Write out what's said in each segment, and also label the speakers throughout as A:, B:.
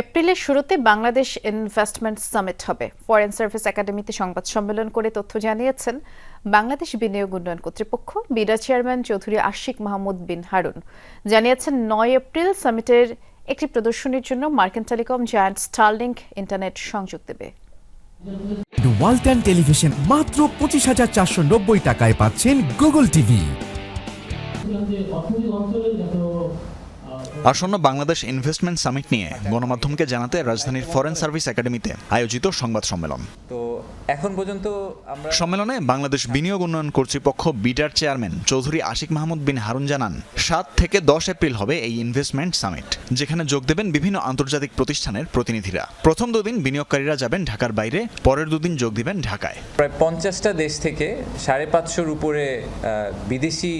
A: এপ্রিলের শুরুতে Bangladesh investment summit হবে। ফরেন সার্ভিস একাডেমিতে সংবাদ সম্মেলন করে তথ্য জানিয়েছেন বাংলাদেশ বিনিয়োগ উন্নয়ন কর্তৃপক্ষ, বিডা চেয়ারম্যান চৌধুরী আশিক মাহমুদ বিন হারুন। জানিয়েছেন, নয় এপ্রিল সামিটের একটি প্রদর্শনীর জন্য মার্কিন টেলিকম জায়ান্ট স্টারলিংক ইন্টারনেট সংযোগ দেবে।
B: ওয়ালটন টেলিভিশন মাত্র পঁচিশ হাজার চারশো নব্বই টাকায় পাচ্ছেন গুগল টিভি
C: আসন্ন বাংলাদেশ ইনভেস্টমেন্ট সামিট নিয়ে গণমাধ্যমকে জানাতে রাজধানীর ফরেন সার্ভিস একাডেমিতে আয়োজিত সংবাদ সম্মেলন।
D: তো এখন পর্যন্ত আমরা
C: সম্মেলনে বাংলাদেশ বিনিয়োগ উন্নয়ন কর্তৃপক্ষ বিটার চেয়ারম্যান চৌধুরী আশিক মাহমুদ বিন হারুন জানান সাত থেকে দশ এপ্রিল হবে এই ইনভেস্টমেন্ট সামিট যেখানে যোগ দেবেন বিভিন্ন আন্তর্জাতিক প্রতিষ্ঠানের প্রতিনিধিরা। প্রথম দুদিন বিনিয়োগকারীরা যাবেন ঢাকার বাইরে পরের দুদিন যোগ দিবেন ঢাকায়।
D: প্রায় পঞ্চাশটা দেশ থেকে সাড়ে পাঁচশোর উপরে বিদেশি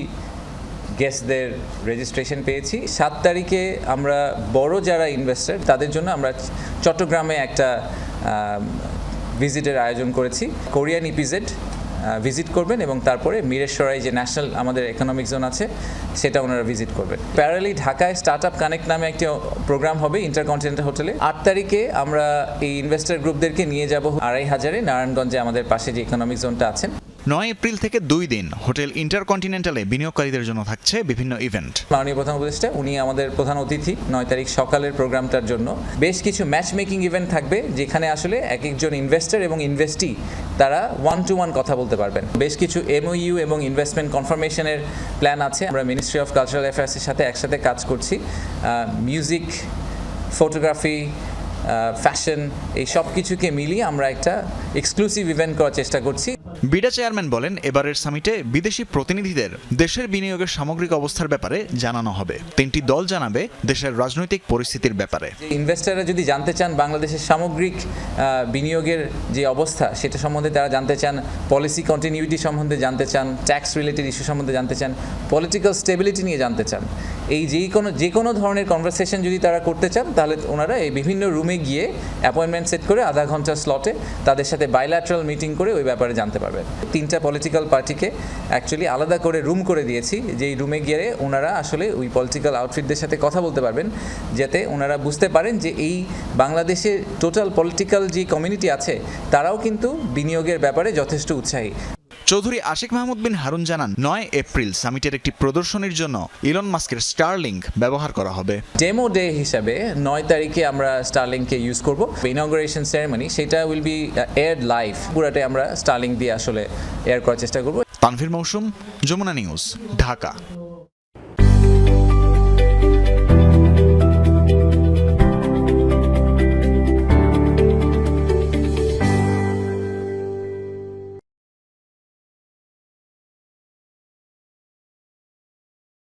D: গেস্টদের রেজিস্ট্রেশন পেয়েছি। সাত তারিখে আমরা বড় যারা ইনভেস্টর তাদের জন্য আমরা চট্টগ্রামে একটা ভিজিটের আয়োজন করেছি। কোরিয়ান ইপিজেড ভিজিট করবেন এবং তারপরে মিরেশ্বরাই যে ন্যাশনাল আমাদের ইকোনমিক জোন আছে, সেটা ওনারা ভিজিট করবেন। প্যারালি ঢাকায় স্টার্ট আপ কানেক্ট নামে একটি প্রোগ্রাম হবে ইন্টারকন্টিনেন্টাল হোটেলে আট তারিখে আমরা এই ইনভেস্টর গ্রুপদেরকে নিয়ে যাব। আড়াই হাজারে নারায়ণগঞ্জে আমাদের পাশে যে ইকোনমিক জোনটা আছেন
C: নয় এপ্রিল থেকে দুই দিন হোটেল ইন্টারকন্টিনেন্টালে বিনিয়োগকারীদের জন্য থাকছে বিভিন্ন ইভেন্ট।
D: মাননীয় প্রধান উপদেষ্টা, উনি আমাদের প্রধান অতিথি, নয় তারিখ সকালের প্রোগ্রামটার জন্য। বেশ কিছু ম্যাচ মেকিং ইভেন্ট থাকবে, যেখানে আসলে এক একজন ইনভেস্টর এবং ইনভেস্টি তারা ওয়ান টু ওয়ান কথা বলতে পারবেন। বেশ কিছু এমওইউ এবং ইনভেস্টমেন্ট কনফার্মেশনের প্ল্যান আছে। আমরা মিনিস্ট্রি অফ কালচারাল অ্যাফেয়ার্সের সাথে একসাথে কাজ করছি। মিউজিক ফটোগ্রাফি ফ্যাশন এই সব কিছুকে মিলিয়ে আমরা একটা এক্সক্লুসিভ ইভেন্ট করার চেষ্টা করছি।
C: বিডা চেয়ারম্যান বলেন, এবারের সামিটে বিদেশি প্রতিনিধিদের দেশের বিনিয়োগের সামগ্রিক অবস্থার ব্যাপারে জানানো হবে। তিনটি দল জানাবে দেশের রাজনৈতিক পরিস্থিতির ব্যাপারে।
D: ইনভেস্টাররা যদি জানতে চান বাংলাদেশের সামগ্রিক বিনিয়োগের যে অবস্থা, সেটা সম্বন্ধে তারা জানতে চান, পলিসি কন্টিনিউটি সম্বন্ধে জানতে চান, ট্যাক্স রিলেটেড ইস্যু সম্বন্ধে জানতে চান, পলিটিক্যাল স্টেবিলিটি নিয়ে জানতে চান এই যেই কোনো, যে কোনো ধরনের কনভারসেশন যদি তারা করতে চান, তাহলে ওনারা এই বিভিন্ন রুমে গিয়ে অ্যাপয়েন্টমেন্ট সেট করে আধা ঘণ্টার স্লটে তাদের সাথে বাইল্যাটারাল মিটিং করে ওই ব্যাপারে জানতে পারবেন। তিনটা পলিটিক্যাল পার্টিকে অ্যাকচুয়ালি আলাদা করে রুম করে দিয়েছি, যেই রুমে গিয়ে ওনারা আসলে ওই পলিটিক্যাল আউটফিটদের সাথে কথা বলতে পারবেন, যাতে ওনারা বুঝতে পারেন যে এই বাংলাদেশের টোটাল পলিটিক্যাল যে কমিউনিটি আছে, তারাও কিন্তু বিনিয়োগের ব্যাপারে যথেষ্ট উৎসাহী।
C: চৌধুরী আশিক মাহমুদ বিন হারুন জানান নয় এপ্রিল সামিটের একটি প্রদর্শনীর জন্য ইলন মাস্কের স্টারলিংক ব্যবহার করা হবে।
D: ডেমো ডে হিসাবে নয় তারিখে আমরা স্টারলিংকে ইউজ করব। ইনগ্রেশন সেরেমনি সেটা উইল বি এয়ার লাইফ পুরাটাই আমরা স্টারলিং দিয়ে আসলে এয়ার করার চেষ্টা করব।
C: তানভীর মৌসুম যমুনা নিউজ ঢাকা।